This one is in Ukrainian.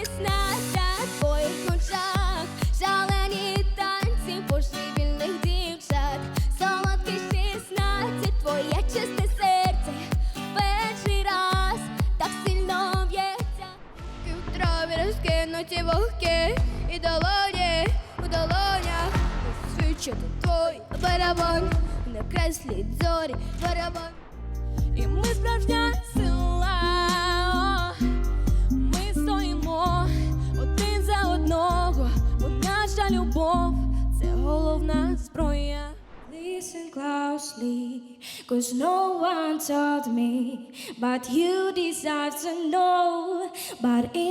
весна та твоїх очах, жалені танці божевільних дівчат, солодкий шістнадцять, твоє чисте серце, перший раз так сильно б'ється. В траві розкинуті вогки. І долоні у долонях. Свідчити твой барабан, не креслі зорі барабан. І ми справжня любов це головна зброя. Listen closely, cause no one told me, but you deserve to know. But in this world,